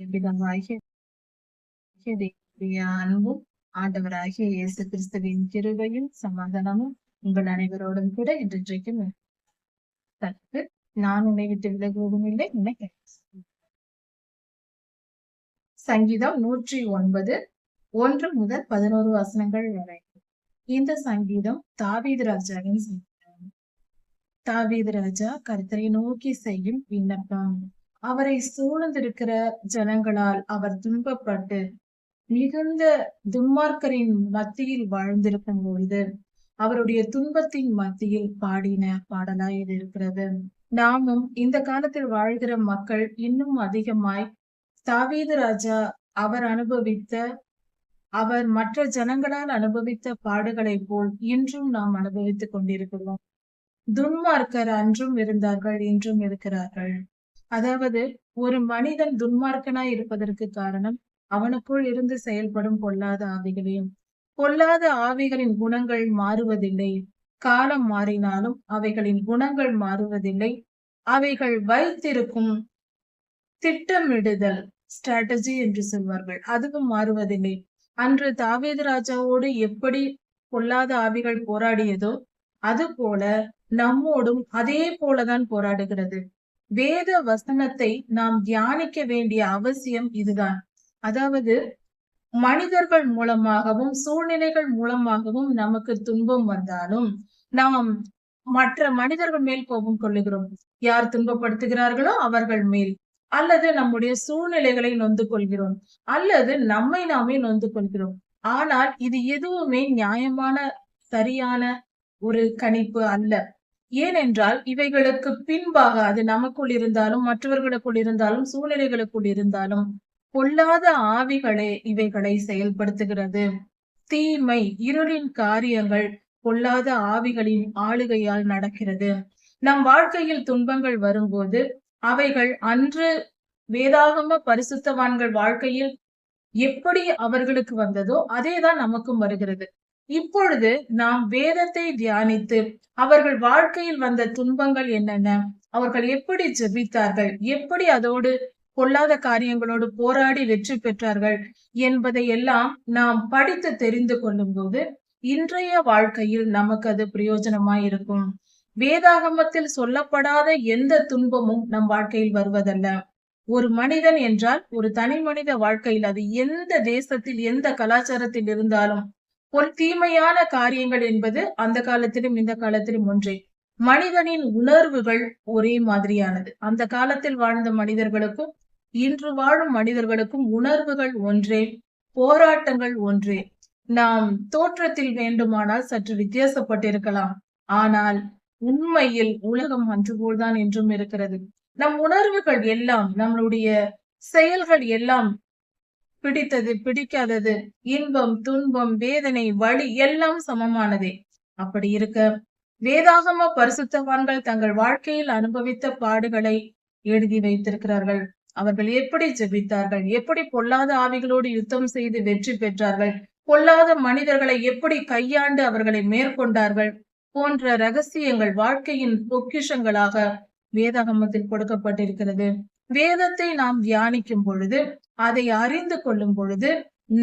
பிதாவாகிய அன்பும் ஆண்டவராகிய இயேசு கிறிஸ்துவின் கிருபையும் சமாதானமும் உங்கள் அனைவரோடும் கூட இன்றைக்கும் தற்கு நான் உன்னை விட்டு விலகுவதும் இல்லை உன்னை சங்கீதம் நூற்றி ஒன்பது ஒன்று முதல் பதினோரு வசனங்கள் வரை இந்த சங்கீதம் தாவீது ராஜாவின் சங்கீதம் தாவீது ராஜா கர்த்தரை நோக்கி செய்யும் விண்ணப்பம் அவரை சூழ்ந்திருக்கிற ஜனங்களால் அவர் துன்பப்பட்டு மிகுந்த துன்மார்க்கரின் மத்தியில் வாழ்ந்திருக்கும் பொழுது அவருடைய துன்பத்தின் மத்தியில் பாடின பாடலாய் இது இருக்கிறது. நாமும் இந்த காலத்தில் வாழ்கிற மக்கள் இன்னும் அதிகமாய் தாவீது ராஜா அவர் அனுபவித்த அவர் மற்ற ஜனங்களால் அனுபவித்த பாடுகளை போல் இன்றும் நாம் அனுபவித்துக் கொண்டிருக்கிறோம். துன்மார்க்கர் அன்றும் இருந்தார்கள் இன்றும் இருக்கிறார்கள். அதாவது ஒரு மனிதன் துன்மார்க்கனாய் இருப்பதற்கு காரணம் அவனுக்குள் இருந்து செயல்படும் பொல்லாத ஆவிகளையும் பொல்லாத ஆவிகளின் குணங்கள் மாறுவதில்லை. காலம் மாறினாலும் அவைகளின் குணங்கள் மாறுவதில்லை. அவைகள் வைத்திருக்கும் திட்டமிடுதல் ஸ்ட்ராட்டஜி என்று சொல்வார்கள். அதுவும் மாறுவதில்லை. அன்று தாவேது ராஜாவோடு எப்படி பொல்லாத ஆவிகள் போராடியதோ அது போல நம்மோடும் அதே போலதான் போராடுகிறது. வேத வசனத்தை நாம் தியானிக்க வேண்டிய அவசியம் இதுதான். அதாவது மனிதர்கள் மூலமாகவும் சூழ்நிலைகள் மூலமாகவும் நமக்கு துன்பம் வந்தாலும் நாம் மற்ற மனிதர்கள் மேல் கோபம் கொள்ளுகிறோம். யார் துன்பப்படுத்துகிறார்களோ அவர்கள் மேல். அல்லது நம்முடைய சூழ்நிலைகளை நொந்து கொள்கிறோம். அல்லது நம்மை நாமே நொந்து கொள்கிறோம். ஆனால் இது எதுவுமே நியாயமான சரியான ஒரு கணிப்பு அல்ல. ஏனென்றால் இவைகளுக்கு பின்பாக அது நமக்குள் இருந்தாலும் மற்றவர்களுக்குள் இருந்தாலும் சூழ்நிலைகளுக்குள் இருந்தாலும் பொல்லாத ஆவிகளே இவைகளை செயல்படுத்துகிறது. தீமை இருளின் காரியங்கள் பொல்லாத ஆவிகளின் ஆளுகையால் நடக்கிறது. நம் வாழ்க்கையில் துன்பங்கள் வரும்போது அவைகள் அன்று வேதாகம பரிசுத்தவான்கள் வாழ்க்கையில் எப்படி அவர்களுக்கு வந்ததோ அதேதான் நமக்கும் வருகிறது. இப்பொழுது நாம் வேதத்தை தியானித்து அவர்கள் வாழ்க்கையில் வந்த துன்பங்கள் என்னென்ன? அவர்கள் எப்படி ஜெபித்தார்கள்? எப்படி அதோடு பொல்லாத காரியங்களோடு போராடி வெற்றி பெற்றார்கள் என்பதை எல்லாம் நாம் படித்து தெரிந்து கொள்ளும் போது இன்றைய வாழ்க்கையில் நமக்கு அது பிரயோஜனமாய் இருக்கும். வேதாகமத்தில் சொல்லப்படாத எந்த துன்பமும் நம் வாழ்க்கையில் வருவதல்ல. ஒரு மனிதன் என்றால் ஒரு தனி மனித வாழ்க்கையில் அது எந்த தேசத்தில் எந்த கலாச்சாரத்தில் இருந்தாலும் ஒரு தீமையான காரியங்கள் என்பது அந்த காலத்திலும் இந்த காலத்திலும் ஒன்றே. மனிதனின் உணர்வுகள் ஒரே மாதிரியானது. அந்த காலத்தில் வாழ்ந்த மனிதர்களுக்கும் இன்று வாழும் மனிதர்களுக்கும் உணர்வுகள் ஒன்றே போராட்டங்கள் ஒன்றே. நாம் தோற்றத்தில் வேண்டுமானால் சற்று வித்தியாசப்பட்டிருக்கலாம். ஆனால் உண்மையில் உலகம் அன்று போல்தான் என்றும் இருக்கிறது. நம் உணர்வுகள் எல்லாம் நம்மளுடைய செயல்கள் எல்லாம் பிடித்தது பிடிக்காதது இன்பம் துன்பம் வேதனை வலி எல்லாம் சமமானதே. அப்படி இருக்க வேதாகம பரிசுத்தவான்கள் தங்கள் வாழ்க்கையில் அனுபவித்த பாடுகளை எழுதி வைத்திருக்கிறார்கள். அவர்கள் எப்படி ஜெபித்தார்கள் எப்படி பொல்லாத ஆவிகளோடு யுத்தம் செய்து வெற்றி பெற்றார்கள் பொல்லாத மனிதர்களை எப்படி கையாண்டு அவர்களை மேற்கொண்டார்கள் போன்ற ரகசியங்கள் வாழ்க்கையின் பொக்கிஷங்களாக வேதாகமத்தில் கொடுக்கப்பட்டிருக்கிறது. வேதத்தை நாம் தியானிக்கும் பொழுது அதை அறிந்து கொள்ளும் பொழுது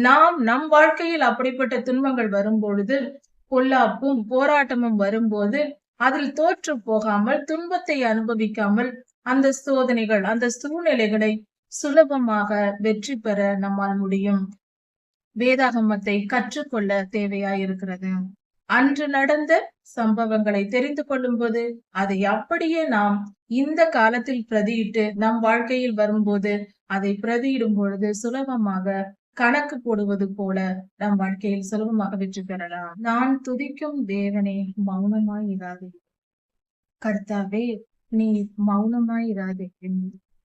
நாம் நம் வாழ்க்கையில் அப்படிப்பட்ட துன்பங்கள் வரும் பொழுது பொல்லாப்பும் போராட்டமும் வரும்போது அதில் தோற்று போகாமல் துன்பத்தை அனுபவிக்காமல் அந்த சோதனைகள் அந்த சூழ்நிலைகளை சுலபமாக வெற்றி பெற நம்மால் முடியும். வேதாகமத்தை கற்றுக்கொள்ள தேவையாயிருக்கிறது. அன்று நடந்த சம்பவங்களை தெரிந்து கொள்ளும்போது அதை அப்படியே நாம் இந்த காலத்தில் பிரதியிட்டு நம் வாழ்க்கையில் வரும்போது அதை பிரதியிடும் பொழுது சுலபமாக கணக்கு போடுவது போல நம் வாழ்க்கையில் சுலபமாக வெற்றி பெறலாம். நான் துதிக்கும் தேவனே மௌனமாய் இராதே கர்த்தாவே நீ மௌனமாய் இராதே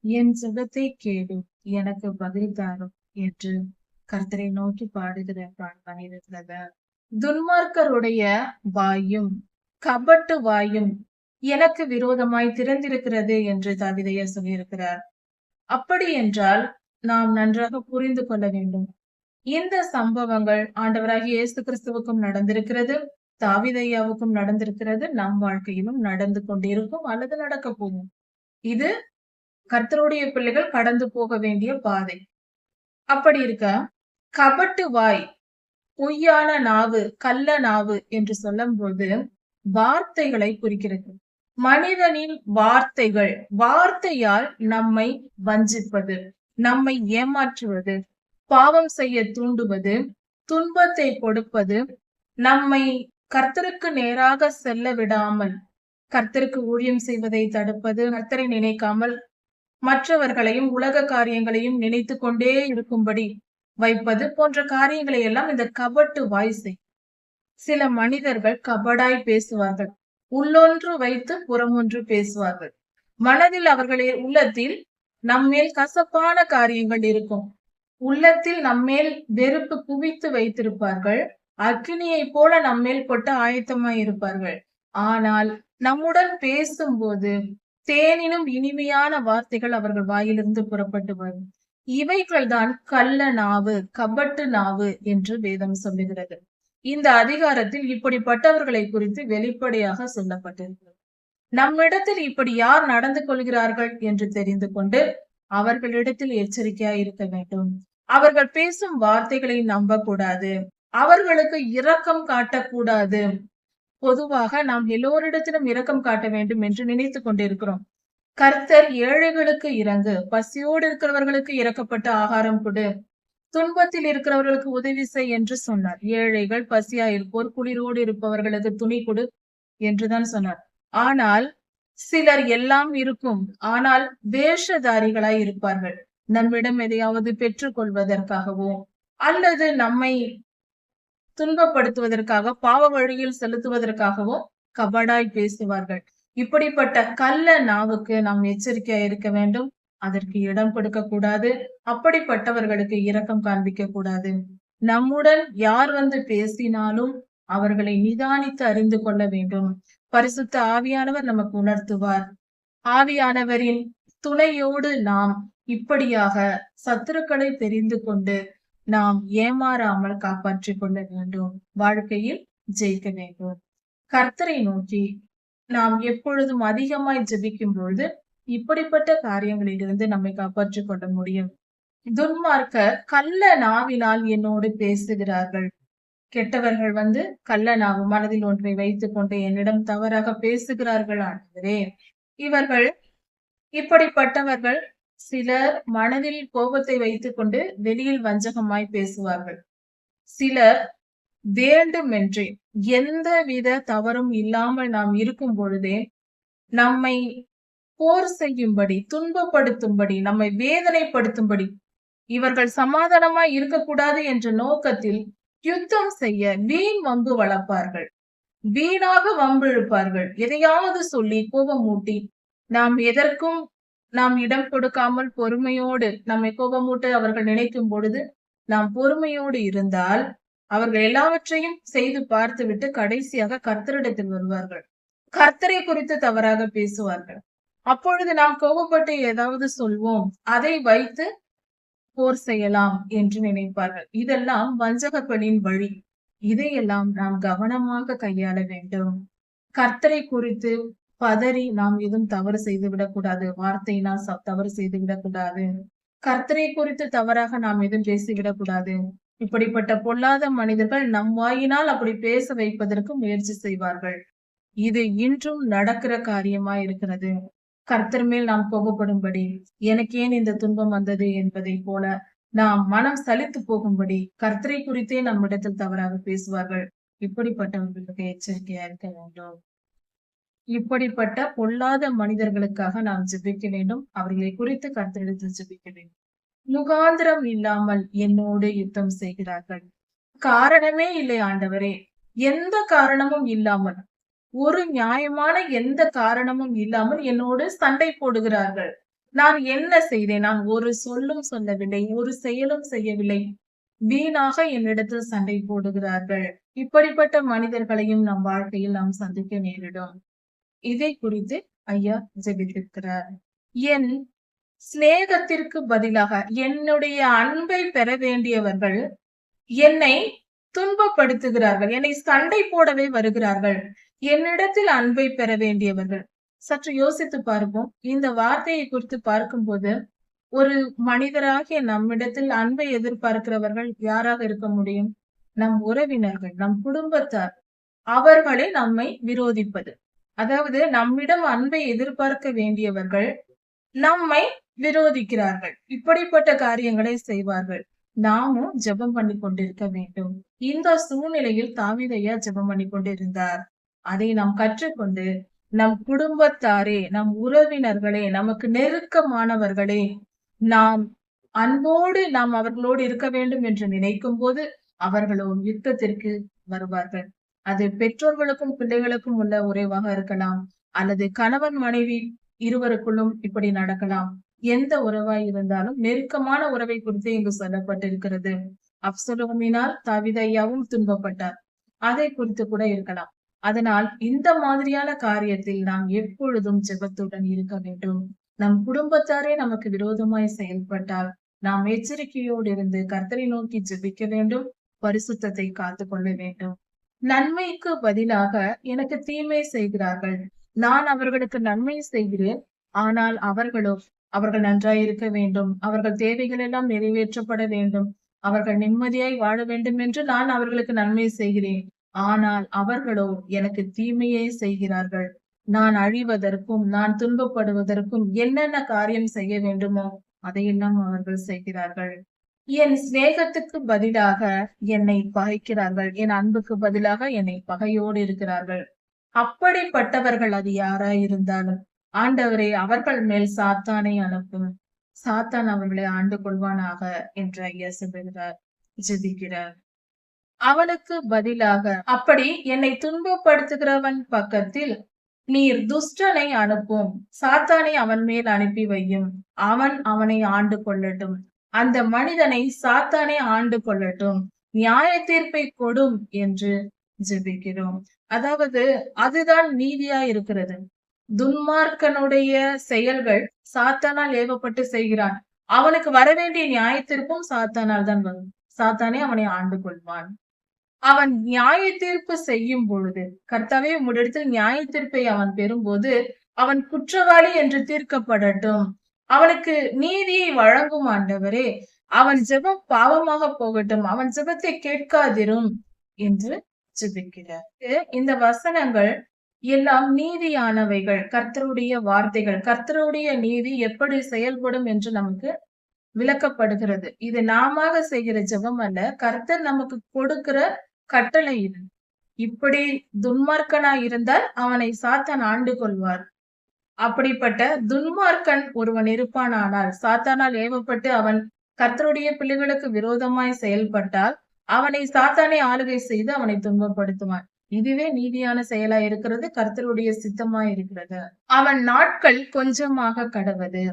என் சுகத்தை கேடு எனக்கு பதில் தாரும் என்று கர்த்தரை நோக்கி பாடுகிற பாடலாக இருக்கிறதா. துன்மார்க்கருடைய வாயும் கபட்டு வாயும் எனக்கு விரோதமாய் திறந்திருக்கிறது என்று தவிதையர் சொல்லியிருக்கிறார். அப்படி என்றால் நாம் நன்றாக புரிந்து கொள்ள வேண்டும். இந்த சம்பவங்கள் ஆண்டவராகி இயேசு கிறிஸ்துவுக்கும் நடந்திருக்கிறது தாவிதையாவுக்கும் நடந்திருக்கிறது நம் வாழ்க்கையிலும் நடந்து கொண்டிருக்கும் அல்லது நடக்க போகும். இது கர்த்தருடைய பிள்ளைகள் கடந்து போக வேண்டிய பாதை. அப்படி இருக்க கபட்டு வாய் பொய்யான நாவு கள்ள நாவு என்று சொல்லும்போது வார்த்தைகளை குறிக்கிறது. மனிதனின் வார்த்தைகள் வார்த்தையால் நம்மை வஞ்சிப்பது நம்மை ஏமாற்றுவது பாவம் செய்ய தூண்டுவது துன்பத்தை கொடுப்பது நம்மை கர்த்தருக்கு நேராக செல்ல விடாமல் கர்த்தருக்கு ஊழியம் செய்வதை தடுப்பது கர்த்தரை நினைக்காமல் மற்றவர்களையும் உலக காரியங்களையும் நினைத்து கொண்டே இருக்கும்படி வைப்பது போன்ற காரியங்களை எல்லாம் இந்த கபட்டு செய் சில மனிதர்கள் கபடாய் பேசுவார்கள். உள்ளொன்று வைத்து புறமொன்று பேசுவார்கள். மனதில் அவர்களே உள்ளத்தில் நம்மேல் கசப்பான காரியங்கள் இருக்கும். உள்ளத்தில் நம்மேல் வெறுப்பு குவித்து வைத்திருப்பார்கள். அக்னியை போல நம்மேல் போட்டு ஆயத்தமாய் இருப்பார்கள். ஆனால் நம்முடன் பேசும்போது தேனினும் இனிமையான வார்த்தைகள் அவர்கள் வாயிலிருந்து புறப்பட்டு வரும். இவைகள்தான் கள்ள நாவு கபட்டு நாவு என்று வேதம் சொல்லுகிறது. இந்த அதிகாரத்தில் இப்படிப்பட்டவர்களை குறித்து வெளிப்படையாக சொல்லப்பட்டிருக்கிறது. நம்மிடத்தில் இப்படி யார் நடந்து கொள்கிறார்கள் என்று தெரிந்து கொண்டு அவர்களிடத்தில் எச்சரிக்கையா இருக்க வேண்டும். அவர்கள் பேசும் வார்த்தைகளை நம்பக்கூடாது. அவர்களுக்கு இரக்கம் காட்டக்கூடாது. பொதுவாக நாம் எல்லோரிடத்திலும் இரக்கம் காட்ட வேண்டும் என்று நினைத்து கொண்டிருக்கிறோம். கர்த்தர் ஏழைகளுக்கு இறங்கு பசியோடு இருக்கிறவர்களுக்கு இறக்கப்பட்ட ஆகாரம் கொடு. துன்பத்தில் இருக்கிறவர்களுக்கு உதவி செய் என்று சொன்னார். ஏழைகள் பசியா இருப்போர் குளிரோடு இருப்பவர்களுக்கு துணி கொடு என்றுதான் சொன்னார். ஆனால் சிலர் எல்லாம் இருக்கும் ஆனால் வேஷதாரிகளாய் இருப்பார்கள். நம்மிடம் எதையாவது பெற்றுக்கொள்வதற்காகவோ அல்லது நம்மை துன்பப்படுத்துவதற்காக பாவ வழியில் செலுத்துவதற்காகவோ கபடாய் பேசுவார்கள். இப்படிப்பட்ட கள்ள நாவுக்கு நாம் எச்சரிக்கையா இருக்க வேண்டும். அதற்கு இடம் கொடுக்க கூடாது. அப்படிப்பட்டவர்களுக்கு இரக்கம் காண்பிக்க கூடாது. நம்முடன் யார் வந்து பேசினாலும் அவர்களை நிதானித்து அறிந்து கொள்ள வேண்டும். பரிசுத்த ஆவியானவர் நமக்கு உணர்த்துவார். ஆவியானவரின் துணையோடு நாம் இப்படியாக சத்துருக்களை தெரிந்து கொண்டு நாம் ஏமாறாமல் காப்பாற்றிக் கொள்ள வேண்டும். வாழ்க்கையில் ஜெயிக்க வேண்டும். கர்த்தரை நோக்கி நாம் எப்பொழுதும் அதிகமாய் ஜபிக்கும் பொழுது இப்படிப்பட்ட காரியங்களிலிருந்து நம்மை காப்பாற்றிக் கொள்ள முடியும். துன்மார்க்கர் கள்ள நாவினால் என்னோடு பேசுகிறார்கள். கெட்டவர்கள் வந்து கள்ள நாவு மனதில் ஒன்றை வைத்துக் கொண்டு என்னிடம் தவறாக பேசுகிறார்கள் ஆனவரே இவர்கள் இப்படிப்பட்டவர்கள் சிலர் மனதில் கோபத்தை வைத்துக் கொண்டு வெளியில் வஞ்சகமாய் பேசுவார்கள். சிலர் வேண்டுமென்றே எந்தவித தவறும் இல்லாமல் நாம் இருக்கும் பொழுதே நம்மை போர் செய்யும்படி துன்பப்படுத்தும்படி நம்மை வேதனைப்படுத்தும்படி இவர்கள் சமாதானமாய் இருக்கக்கூடாது என்ற நோக்கத்தில் யுத்தம் செய்ய வீண் வம்பு வளர்ப்பார்கள். வீணாக வம்பு இழுப்பார்கள் எதையாவது சொல்லி கோபமூட்டி நாம் எதற்கும் நாம் இடம் கொடுக்காமல் பொறுமையோடு நம்மை கோபமூட்டு அவர்கள் நினைக்கும் பொழுது நாம் பொறுமையோடு இருந்தால் அவர்கள் எல்லாவற்றையும் செய்து பார்த்துவிட்டு கடைசியாக கர்த்தரிடத்தில் வருவார்கள். கர்த்தரை குறித்து தவறாக பேசுவார்கள். அப்பொழுது நாம் கோபப்பட்டு ஏதாவது சொல்வோம் அதை வைத்து போர் செய்யலாம் என்று நினைப்பார்கள். இதெல்லாம் வஞ்சகப்பணியின் வழி. இதையெல்லாம் நாம் கவனமாக கையாள வேண்டும். கர்த்தரை குறித்து பதறி நாம் எதுவும் தவறு செய்து விடக்கூடாது வார்த்தையினால் தவறு செய்து விடக்கூடாது கர்த்தரை குறித்து தவறாக நாம் எதுவும் பேசிவிடக்கூடாது. இப்படிப்பட்ட பொல்லாத மனிதர்கள் நம் வாயினால் அப்படி பேச வைப்பதற்கு முயற்சி செய்வார்கள். இது இன்றும் நடக்கிற காரியமா இருக்கிறது. கர்த்தர் மேல் நாம் கோபப்படும்படி எனக்கு ஏன் இந்த துன்பம் வந்தது என்பதை போல நாம் மனம் சலித்து போகும்படி கர்த்தரை குறித்தே நம்மிடத்தில் தவறாக பேசுவார்கள். இப்படிப்பட்டவர்களுக்கு எச்சரிக்கையா இருக்க வேண்டும். இப்படிப்பட்ட பொல்லாத மனிதர்களுக்காக நாம் ஜெபிக்க வேண்டும். அவர்களை குறித்து கர்த்தரிடத்தில் ஜெபிக்க வேண்டும். முகாந்திரம் இல்லாமல் என்னோடு யுத்தம் செய்கிறார்கள். காரணமே இல்லை ஆண்டவரே. எந்த காரணமும் இல்லாமல் ஒரு நியாயமான எந்த காரணமும் இல்லாமல் என்னோடு சண்டை போடுகிறார்கள். நான் என்ன செய்தேன்? நான் ஒரு சொல்லும் சொல்லவில்லை ஒரு செயலும் செய்யவில்லை. வீணாக என்னிடத்தில் சண்டை போடுகிறார்கள். இப்படிப்பட்ட மனிதர்களையும் நம் வாழ்க்கையில் நாம் சந்திக்க நேரிடும். இதை குறித்து ஐயா ஜெபித்திருக்கிறார். என் சிநேகத்திற்கு பதிலாக என்னுடைய அன்பை பெற வேண்டியவர்கள் என்னை துன்பப்படுத்துகிறார்கள் என்னை சண்டை போடவே வருகிறார்கள். என்னிடத்தில் அன்பை பெற வேண்டியவர்கள். சற்று யோசித்து பார்ப்போம். இந்த வார்த்தையை குறித்து பார்க்கும்போது ஒரு மனிதராகிய நம்மிடத்தில் அன்பை எதிர்பார்க்கிறவர்கள் யாராக இருக்க முடியும்? நம் உறவினர்கள் நம் குடும்பத்தார். அவர்களே நம்மை விரோதிப்பது. அதாவது நம்மிடம் அன்பை எதிர்பார்க்க வேண்டியவர்கள் நம்மை விரோதிக்கிறார்கள். இப்படிப்பட்ட காரியங்களை செய்வார்கள். நாமும் ஜெபம் பண்ணி கொண்டிருக்க வேண்டும். இந்த சூழ்நிலையில் தாமிதையா ஜெபம் பண்ணி கொண்டிருந்தார். அதை நாம் கற்றுக்கொண்டு நம் குடும்பத்தாரே நம் உறவினர்களே நமக்கு நெருக்கமானவர்களே நாம் அன்போடு நாம் அவர்களோடு இருக்க வேண்டும் என்று நினைக்கும் போது அவர்களும் யுத்தத்திற்கு வருவார்கள். அது பெற்றோர்களுக்கும் பிள்ளைகளுக்கும் உள்ள உறவாக இருக்கலாம். அல்லது கணவன் மனைவி இருவருக்குள்ளும் இப்படி நடக்கலாம். எந்த உறவாய் இருந்தாலும் நெருக்கமான உறவை குறித்து இங்கு சொல்லப்பட்டிருக்கிறது. அப்சலோமினால் தாவிதையாவும் துன்பப்பட்டார். அதை குறித்து கூட இருக்கலாம். அதனால் இந்த மாதிரியான காரியத்தில் நாம் எப்பொழுதும் ஜெபத்துடன் இருக்க வேண்டும். நம் குடும்பத்தாரே நமக்கு விரோதமாய் செயல்பட்டால் நாம் எச்சரிக்கையோடு இருந்து கர்த்தரை நோக்கி ஜெபிக்க வேண்டும் பரிசுத்தத்தை காத்து கொள்ள வேண்டும். நன்மைக்கு பதிலாக எனக்கு தீமை செய்கிறார்கள். நான் அவர்களுக்கு நன்மை செய்கிறேன் ஆனால் அவர்களோ அவர்கள் நன்றாய் இருக்க வேண்டும். அவர்கள் தேவைகள் எல்லாம் நிறைவேற்றப்பட வேண்டும். அவர்கள் நிம்மதியாய் வாழ வேண்டும் என்று நான் அவர்களுக்கு நன்மை செய்கிறேன். ஆனால் அவர்களோ எனக்கு தீமையே செய்கிறார்கள். நான் அழிவதற்கும் நான் துன்பப்படுவதற்கும் என்னென்ன காரியம் செய்ய வேண்டுமோ அதையெல்லாம் அவர்கள் செய்கிறார்கள். என் சிநேகத்துக்கு பதிலாக என்னை பகைக்கிறார்கள் என் அன்புக்கு பதிலாக என்னை பகையோடு இருக்கிறார்கள். அப்படிப்பட்டவர்கள் அது யாரா இருந்தாலும் ஆண்டவரே அவர்கள் மேல் சாத்தானை அனுப்பும். சாத்தான் அவர்களை ஆண்டு கொள்வானாக என்று ஐயா சொல்கிறார் ஜெபிக்கிறார் அவனுக்கு பதிலாக அப்படி என்னை துன்பப்படுத்துகிறவன் பக்கத்தில் நீர் துஷ்டனை அனுப்பும். சாத்தானை அவன் மேல் அனுப்பி வையும். அவன் அவனை ஆண்டு கொள்ளட்டும் அந்த மனிதனை சாத்தானே ஆண்டு கொள்ளட்டும் நியாய தீர்ப்பை கொடும் என்று ஜெபிக்கிறோம். அதாவது அதுதான் நீதியா இருக்கிறது. துன்மார்க்கனுடைய செயல்கள் சாத்தானால் ஏவப்பட்டு செய்கிறான். அவனுக்கு வரவேண்டிய நியாயத்திற்கும் சாத்தானால் தான் வரும் சாத்தானே அவனை ஆண்டு கொள்வான். அவன் நியாய தீர்ப்பு செய்யும் பொழுது கர்த்தாவே உம்மிடத்தில் நியாய தீர்ப்பை அவன் பெறும்போது அவன் குற்றவாளி என்று தீர்க்கப்படட்டும். அவனுக்கு நீதியை வழங்கும் ஆண்டவரே அவன் ஜெபம் பாவமாக போகட்டும் அவன் ஜெபத்தை கேட்காதிரும் என்று ஜெபிக்கிறார். இந்த வசனங்கள் எல்லாம் நீதியானவைகள். கர்த்தருடைய வார்த்தைகள். கர்த்தருடைய நீதி எப்படி செயல்படும் என்று நமக்கு விளக்கப்படுகிறது. இது நாம செய்கிற ஜெபம் அல்ல. கர்த்தர் நமக்கு கொடுக்கிற கட்டளை இது. இப்படி துன்மார்க்கனா இருந்தால் அவனை சாத்தான் ஆண்டு கொள்வார். அப்படிப்பட்ட துன்மார்க்கன் ஒருவன் இருப்பான் ஆனால் சாத்தானால் ஏவப்பட்டு அவன் கர்த்தருடைய பிள்ளைகளுக்கு விரோதமாய் செயல்பட்டால் அவனை சாத்தானை ஆளுகை செய்து அவனை துன்பப்படுத்துவான். இதுவே நீதியான செயலா இருக்கிறது கர்த்தருடைய சித்தமா இருக்கிறது. அவன் நாட்கள் கொஞ்சமாக கடவது.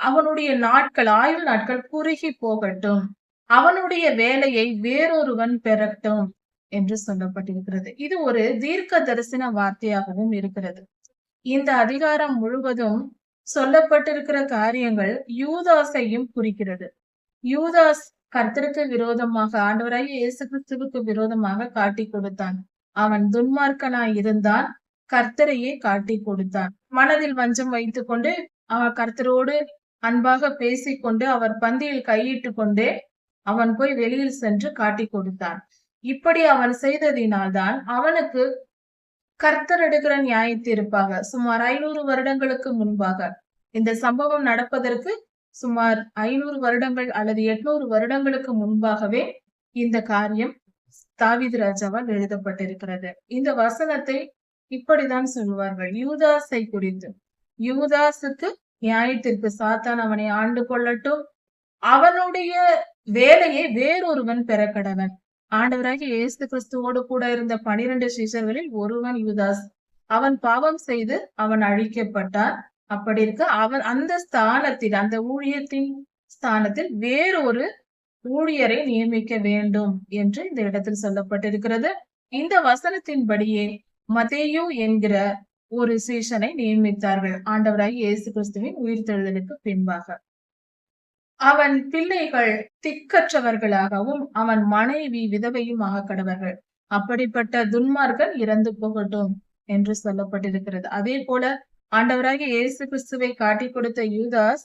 அவனுடைய நாட்கள் ஆயுள் நாட்கள் குறுகி போகட்டும். அவனுடைய வேலையை வேறொருவன் பெறட்டும் என்று சொல்லப்பட்டிருக்கிறது. இது ஒரு தீர்க்க தரிசன வார்த்தையாகவும் இருக்கிறது. இந்த அதிகாரம் முழுவதும் சொல்லப்பட்டிருக்கிற காரியங்கள் யூதாஸையும் குறிக்கிறது. யூதாஸ் கர்த்தருக்கு விரோதமாக ஆண்டவராக இயேசு கிறிஸ்துவுக்கு விரோதமாக காட்டி கொடுத்தான். அவன் துன்மார்க்கனாய் இருந்தான். கர்த்தரையே காட்டி கொடுத்தான். மனதில் வஞ்சம் வைத்துக் கொண்டு அவன் கர்த்தரோடு அன்பாக பேசிக்கொண்டு அவர் பந்தியில் கையிட்டு கொண்டே அவன் போய் வெளியில் சென்று காட்டி கொடுத்தான். இப்படி அவன் செய்ததினால்தான் அவனுக்கு கர்த்தர் எடுக்கிற நியாய சுமார் ஐநூறு வருடங்களுக்கு முன்பாக இந்த சம்பவம் நடப்பதற்கு சுமார் ஐநூறு வருடங்கள் அல்லது எட்நூறு வருடங்களுக்கு முன்பாகவே இந்த காரியம் தாவீது ராஜாவால் எழுதப்பட்டிருக்கிறது. இந்த வசனத்தை இப்படிதான் சொல்லுவார்கள். யூதாஸை குறித்து. யூதாஸுக்கு நியாயத்திற்கு சாத்தான் அவனை ஆண்டு கொள்ளட்டும். அவனுடைய வேலையை வேறொருவன் பெற கடவன். ஆண்டவராகி இயேசு கிறிஸ்துவோடு கூட இருந்த பனிரெண்டு சிஷர்களில் ஒருவன் யூதாஸ். அவன் பாவம் செய்து அவன் அழிக்கப்பட்டான். அப்படி இருக்க அவன் அந்த ஸ்தானத்தில் அந்த ஊழியத்தின் ஸ்தானத்தில் வேறொரு ஊழியரை நியமிக்க வேண்டும் என்று இந்த இடத்தில் சொல்லப்பட்டிருக்கிறது. இந்த வசனத்தின்படியே மதேயு என்கிற ஒரு சீஷனை நியமித்தார்கள். ஆண்டவராகி இயேசு கிறிஸ்துவின் உயிர்த்தெழுதலுக்கு பின்பாக. அவன் பிள்ளைகள் திக்கற்றவர்களாகவும் அவன் மனைவி விதவையுமாக கடவர்கள். அப்படிப்பட்ட துன்மார்கள் இறந்து போகட்டும் என்று சொல்லப்பட்டிருக்கிறது. அதே போல ஆண்டவராகி இயேசு கிறிஸ்துவை காட்டிக் கொடுத்த யூதாஸ்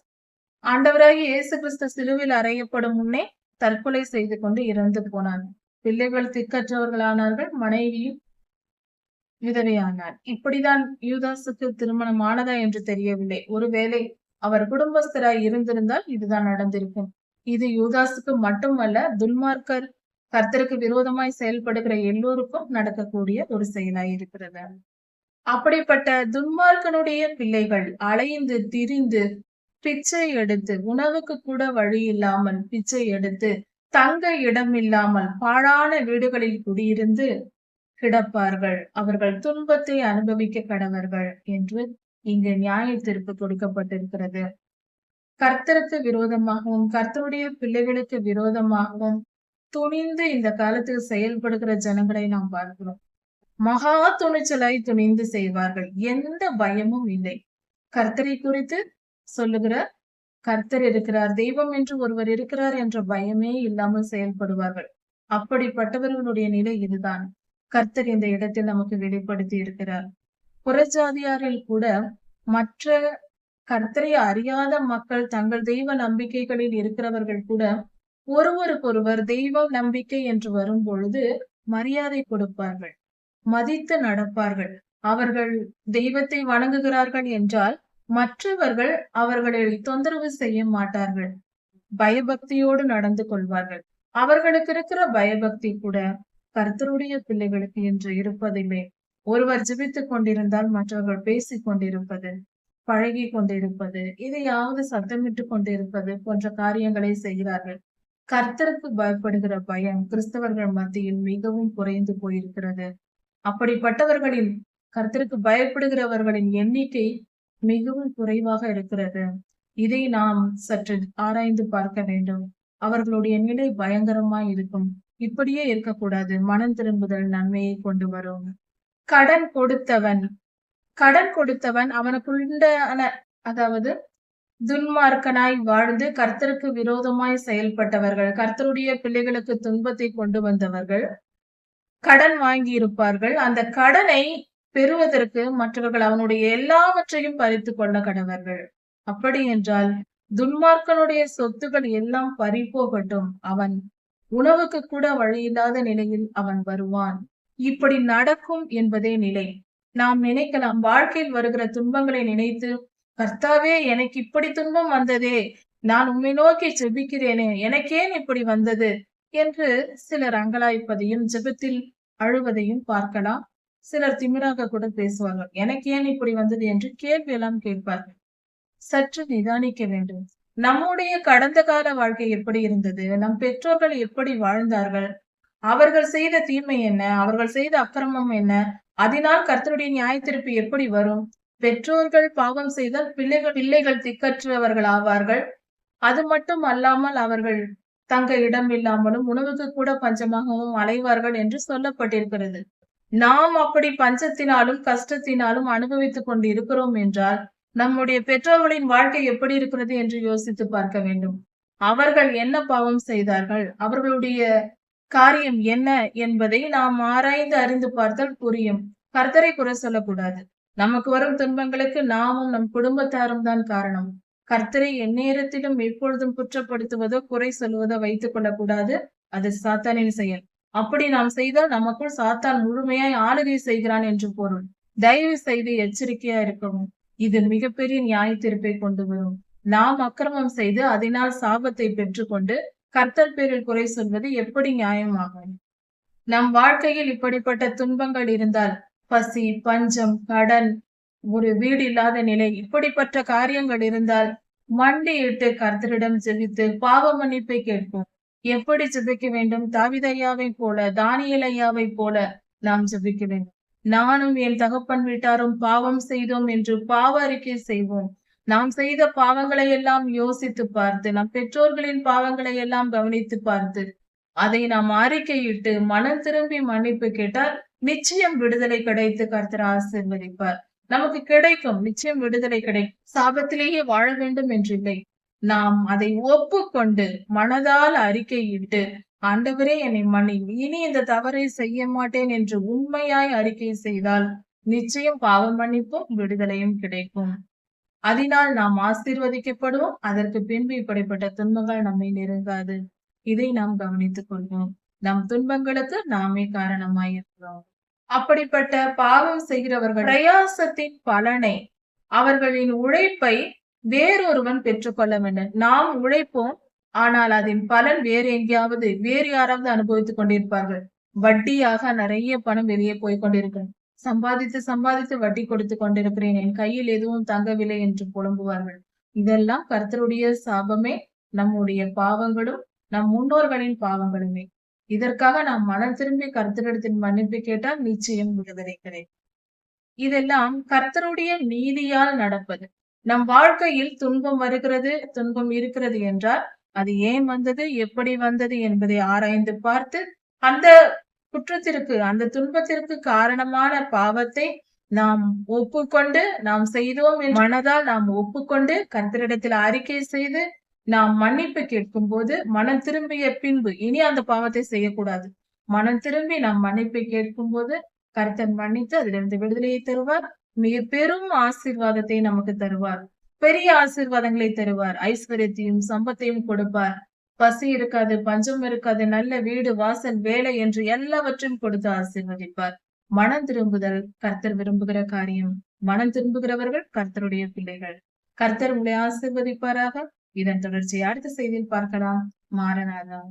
ஆண்டவராகி இயேசு கிறிஸ்து சிலுவில் அறையப்படும் முன்னே தற்கொலை செய்து கொண்டு இறந்து போனான். பிள்ளைகள் திக்கற்றவர்களானார்கள் மனைவியும் விதவையானார். இப்படிதான் யூதாசுக்கு திருமணம் ஆனதா என்று தெரியவில்லை. ஒருவேளை அவர் குடும்பஸ்தராய் இருந்திருந்தால் இதுதான் நடந்திருக்கும். இது யூதாசுக்கு மட்டுமல்ல துன்மார்க்கர் கர்த்தருக்கு விரோதமாய் செயல்படுகிற எல்லோருக்கும் நடக்கக்கூடிய ஒரு செயலாய் இருக்கிறது. அப்படிப்பட்ட துன்மார்க்கனுடைய பிள்ளைகள் அலைந்து திரிந்து பிச்சை எடுத்து உணவுக்கு கூட வழி இல்லாமல் பிச்சை எடுத்து தங்க இடம் இல்லாமல் பாழான வீடுகளில் குடியிருந்து கிடப்பார்கள். அவர்கள் துன்பத்தை அனுபவிக்க கடவர்கள் என்று இங்கு நியாய தீர்ப்பு கொடுக்கப்பட்டிருக்கிறது. கர்த்தருக்கு விரோதமாகவும் கர்த்தருடைய பிள்ளைகளுக்கு விரோதமாகவும் துணிந்து இந்த காலத்தில் செயல்படுகிற ஜனங்களை நாம் பார்க்கிறோம். மகா துணிச்சலாய் துணிந்து செய்வார்கள். எந்த பயமும் இல்லை. கர்த்தரை குறித்து சொல்லுகிற கர்த்தர் இருக்கிறார். தெய்வம் என்று ஒருவர் இருக்கிறார் என்ற பயமே இல்லாமல் செயல்படுவார்கள். அப்படிப்பட்டவர்களுடைய நிலை இதுதான். கர்த்தர் இந்த இடத்தில் நமக்கு வெளிப்படுத்தி இருக்கிறார். புறஜாதியாரில் கூட மற்ற கர்த்தரை அறியாத மக்கள் தங்கள் தெய்வ நம்பிக்கைகளில் இருக்கிறவர்கள் கூட ஒருவருக்கொருவர் தெய்வ நம்பிக்கை என்று வரும் பொழுது மரியாதை கொடுப்பார்கள். மதித்து நடப்பார்கள். அவர்கள் தெய்வத்தை வணங்குகிறார்கள் என்றால் மற்றவர்கள் அவர்களை தொந்தரவு செய்ய மாட்டார்கள். பயபக்தியோடு நடந்து கொள்வார்கள். அவர்களுக்கு இருக்கிற பயபக்தி கூட கர்த்தருடைய பிள்ளைகளுக்கு என்று இருப்பதில்லை. ஒருவர் ஜிபித்துக் கொண்டிருந்தால் மற்றவர்கள் பேசிக் கொண்டிருப்பது பழகி கொண்டிருப்பது இதையாவது சத்தமிட்டு கொண்டிருப்பது போன்ற காரியங்களை செய்கிறார்கள். கர்த்தருக்கு பயப்படுகிற பயம் கிறிஸ்தவர்கள் மத்தியில் மிகவும் குறைந்து போயிருக்கிறது. அப்படிப்பட்டவர்களின் கர்த்தருக்கு பயப்படுகிறவர்களின் எண்ணிக்கை மிகவும் குறைவாக இருக்கிறது. இதை நாம் சற்று ஆராய்ந்து பார்க்க வேண்டும். அவர்களுடைய நிலை பயங்கரமா இருக்கும். இப்படியே இருக்கக்கூடாது. மனம் திரும்புதல் நன்மையை கொண்டு வரும். கடன் கொடுத்தவன் கடன் கொடுத்தவன் அவனுக்குண்டான அதாவது துன்மார்க்கனாய் வாழ்ந்து கர்த்தருக்கு விரோதமாய் செயல்பட்டவர்கள் கர்த்தருடைய பிள்ளைகளுக்கு துன்பத்தை கொண்டு வந்தவர்கள் கடன் வாங்கி இருப்பார்கள் அந்த கடனை பெறுவதற்கு மற்றவர்கள் அவனுடைய எல்லாவற்றையும் பறித்து கொள்ள கடவர்கள் அப்படி என்றால் துன்மார்க்கனுடைய சொத்துக்கள் எல்லாம் பறி போகட்டும் அவன் உணவுக்கு கூட வழியில்லாத நிலையில் அவன் வருவான். இப்படி நடக்கும் என்பதே நிலை. நாம் நினைக்கலாம் வாழ்க்கையில் வருகிற துன்பங்களை நினைத்து கர்த்தாவே எனக்கு இப்படி துன்பம் வந்ததே. நான் உண்மை நோக்கி ஜெபிக்கிறேனே. எனக்கேன் இப்படி வந்தது? என்று சிலர் அங்கலாய்ப்பதையும் ஜெபத்தில் அழுவதையும் பார்க்கலாம். சிலர் திமிராக கூட பேசுவார்கள். எனக்கு ஏன் இப்படி வந்தது என்று கேள்வி எல்லாம் கேட்பார்கள். சற்று நிதானிக்க வேண்டும். நம்முடைய கடந்த கால வாழ்க்கை எப்படி இருந்தது? நம் பெற்றோர்கள் எப்படி வாழ்ந்தார்கள்? அவர்கள் செய்த தீமை என்ன? அவர்கள் செய்த அக்கிரமம் என்ன? அதனால் கர்த்தருடைய நியாயத்திருப்பு எப்படி வரும்? பெற்றோர்கள் பாவம் செய்தால் பிள்ளைகள் பிள்ளைகள் திக்கற்றவர்கள் ஆவார்கள். அது மட்டும் அல்லாமல் அவர்கள் தங்க இடம் இல்லாமலும் உணவுக்கு கூட பஞ்சமாகவும் அலைவார்கள் என்று சொல்லப்பட்டிருக்கிறது. நாம் அப்படி பஞ்சத்தினாலும் கஷ்டத்தினாலும் அனுபவித்துக் கொண்டு இருக்கிறோம் என்றால் நம்முடைய பெற்றோர்களின் வாழ்க்கை எப்படி இருக்கிறது என்று யோசித்து பார்க்க வேண்டும். அவர்கள் என்ன பாவம் செய்தார்கள்? அவர்களுடைய காரியம் என்ன என்பதை நாம் ஆராய்ந்து அறிந்து பார்த்தால் புரியும். கர்த்தரை குறை சொல்லக்கூடாது. நமக்கு வரும் துன்பங்களுக்கு நாமும் நம் குடும்பத்தாரும் தான் காரணம். கர்த்தரை எந்நேரத்திலும் எப்பொழுதும் குற்றப்படுத்துவதோ குறை சொல்வதோ வைத்துக் கொள்ளக்கூடாது. அது சாத்தானின் செயல். அப்படி நாம் செய்தால் நமக்குள் சாத்தான் முழுமையாய் ஆளுகை செய்கிறான் என்று பொருள். தயவு செய்து எச்சரிக்கையா இருக்கவும் இது மிகப்பெரிய நியாய தீர்ப்பை கொண்டு வரும் நாம் அக்கிரமம் செய்து அதனால் சாபத்தை பெற்றுக்கொண்டு கர்த்தர் பேரில் குறை சொல்வது எப்படி நியாயமாகும்? நம் வாழ்க்கையில் இப்படிப்பட்ட துன்பங்கள் இருந்தால் பசி பஞ்சம் கடன் ஒரு வீடு இல்லாத நிலை இப்படிப்பட்ட காரியங்கள் இருந்தால் மண்டியிட்டு கர்த்தரிடம் ஜெபித்து பாவ மன்னிப்பை கேட்போம். எப்படி ஜெபிக்க வேண்டும்? தாவிதையாவை போல தானியல் ஐயாவை போல நாம் ஜெபிக்க வேண்டும். நானும் என் தகப்பன் வீட்டாரும் பாவம் செய்தோம் என்று பாவ அறிக்கை செய்வோம். நாம் செய்த பாவங்களை எல்லாம் யோசித்து பார்த்து நம் பெற்றோர்களின் பாவங்களை எல்லாம் கவனித்து பார்த்து அதை நாம் அறிக்கையிட்டு மனம் திரும்பி மன்னிப்பு கேட்டால் நிச்சயம் விடுதலை கிடைத்து கர்த்தர் ஆசிர்வதிப்பார். நமக்கு கிடைக்கும் நிச்சயம் விடுதலை கிடைக்கும். சாபத்திலேயே வாழ வேண்டும் என்றில்லை. நாம் அதை ஒப்புக்கொண்டு மனதால் அறிக்கையிட்டு ஆண்டவரே என்னை மன்னி இனி இந்த தவறை செய்ய மாட்டேன் என்று உண்மையாய் அறிக்கை செய்தால் நிச்சயம் பாவ மன்னிப்பும் விடுதலையும் கிடைக்கும். அதனால் நாம் ஆசீர்வதிக்கப்படுவோம். அதற்கு பின்பு இப்படிப்பட்ட துன்பங்கள் நம்மை நெருங்காது. இதை நாம் கவனித்துக் கொள்வோம். நம் துன்பங்களுக்கு நாமே காரணமாயிருக்கிறோம் அப்படிப்பட்ட பாவம் செய்கிறவர்கள் பிரயாசத்தின் பலனை அவர்களின் உழைப்பை வேறொருவன் பெற்றுக்கொள்ள வேண்டும் நாம் உழைப்போம் ஆனால் அதன் பலன் வேறு எங்கேயாவது வேறு யாராவது அனுபவித்துக் கொண்டிருப்பார்கள். வட்டியாக நிறைய பணம் வெளியே போய் கொண்டிருக்கும். சம்பாதித்து சம்பாதித்து வட்டி கொடுத்து கொண்டிருக்கிறேன். என் கையில் எதுவும் தங்கவில்லை என்று புலம்புவார்கள். இதெல்லாம் கர்த்தருடைய சாபமே. நம்முடைய பாவங்களும் நம் முன்னோர்களின் பாவங்களுமே. இதற்காக நாம் மனம் திரும்பி கர்த்தரிடத்தின் மன்னிப்பு கேட்டால் நிச்சயம் விடுதலை கிடைக்கும். இதெல்லாம் கர்த்தருடைய நீதியால் நடப்பது. நம் வாழ்க்கையில் துன்பம் வருகிறது துன்பம் இருக்கிறது என்றால் அது ஏன் வந்தது எப்படி வந்தது என்பதை ஆராய்ந்து பார்த்து அந்த குற்றத்திற்கு அந்த துன்பத்திற்கு காரணமான பாவத்தை நாம் ஒப்புக்கொண்டு நாம் செய்தோம் என் மனதால் நாம் ஒப்புக்கொண்டு கர்த்தரிடத்தில் அறிக்கை செய்து நாம் மன்னிப்பு கேட்கும் போது மனம் திரும்பிய பின்பு இனி அந்த பாவத்தை செய்யக்கூடாது. மனம் திரும்பி நாம் மன்னிப்பை கேட்கும் போது கருத்தன் மன்னித்து அதிலிருந்து விடுதலையை தருவார். மிக பெரும் ஆசீர்வாதத்தை நமக்கு தருவார். பெரிய ஆசீர்வாதங்களை தருவார். ஐஸ்வர்யத்தையும் சம்பத்தையும் கொடுப்பார். பசி இருக்காது பஞ்சம் இருக்காது நல்ல வீடு வாசல் வேலை என்று எல்லாவற்றையும் கொடுத்து ஆசீர்வதிப்பார். மனம் திரும்புதல் கர்த்தர் விரும்புகிற காரியம். மனம் திரும்புகிறவர்கள் கர்த்தருடைய பிள்ளைகள். கர்த்தர் உங்களை ஆசீர்வதிப்பாராக. இதன் தொடர்ச்சி அடுத்த செய்தியில் பார்க்கலாம். மாறனாதான்